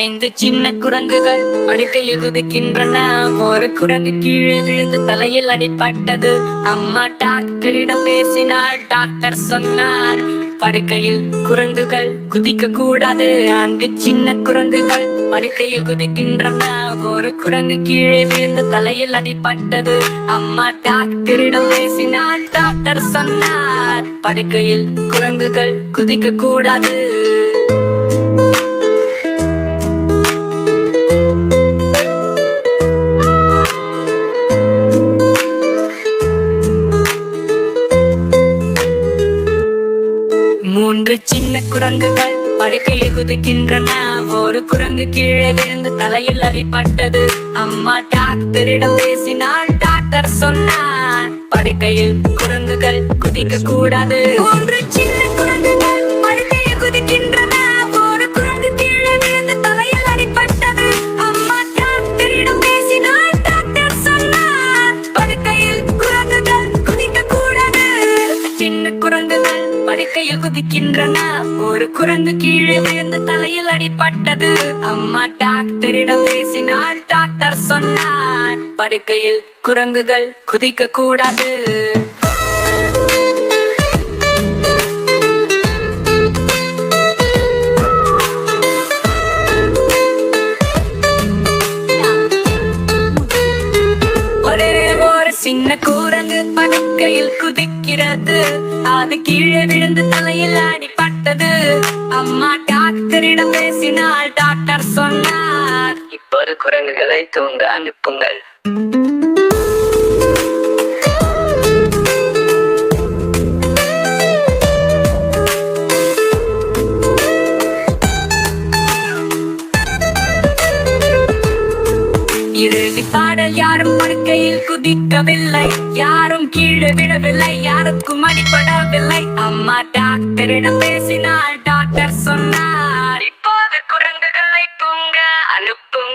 ஐந்து சின்ன குரங்குகள் படுக்கையில் குதிக்கின்றன ஒரு குரங்கு கீழே விழுந்து தலையில் அடிப்பட்டது அம்மா டாக்டரிடம் பேசினாள். டாக்டர் சொன்னார் படுக்கையில் குரங்குகள் குதிக்க கூடாது அங்கு சின்ன குரங்குகள் படுக்கையில் குதிக்கின்றன ஒரு குரங்கு கீழே விழுந்து தலையில் அடிப்பட்டது அம்மா டாக்டரிடம் பேசினால் டாக்டர் சொன்னார் படுக்கையில் குரங்குகள் குதிக்க கூடாது மூன்று சின்ன குரங்குகள் படுக்கையில் குதிக்கின்றன. ஒரு குரங்கு கீழே விழுந்து தலையில் அடிப்பட்டது அம்மா டாக்டரிடம் பேசினால் டாக்டர் சொன்னார் படுக்கையில் குரங்குகள் குதிக்க கூடாது. மூன்று சின்ன குதிக்கின்றன ஒரு குரங்கு கீழே விழுந்து தலையில் அடிபட்டது. அம்மா டாக்டரிடம் பேசினார் டாக்டர் சொன்னார் படுக்கையில் குரங்குகள் குதிக்க கூடாது ஒரே ஒரு சின்ன குரங்கு படுக்கையில் குதிக்கிறது. அது கீழே விழுந்து தலையில் அடிபட்டது. அம்மா டாக்டரிடம் பேசினால் டாக்டர் சொன்னார். இப்போது குரங்குகளை தூங்க அனுப்புங்கள். இறுதி பாடல் யாரும் படுக்கையில் குதிக்கவில்லை. யாரும் கீழே விடவில்லை யாருக்கும் அடிபடவில்லை. அம்மா டாக்டரிடம் பேசினாள் டாக்டர் சொன்னார் இப்போது குரங்குகளை தூங்க அனுப்பும்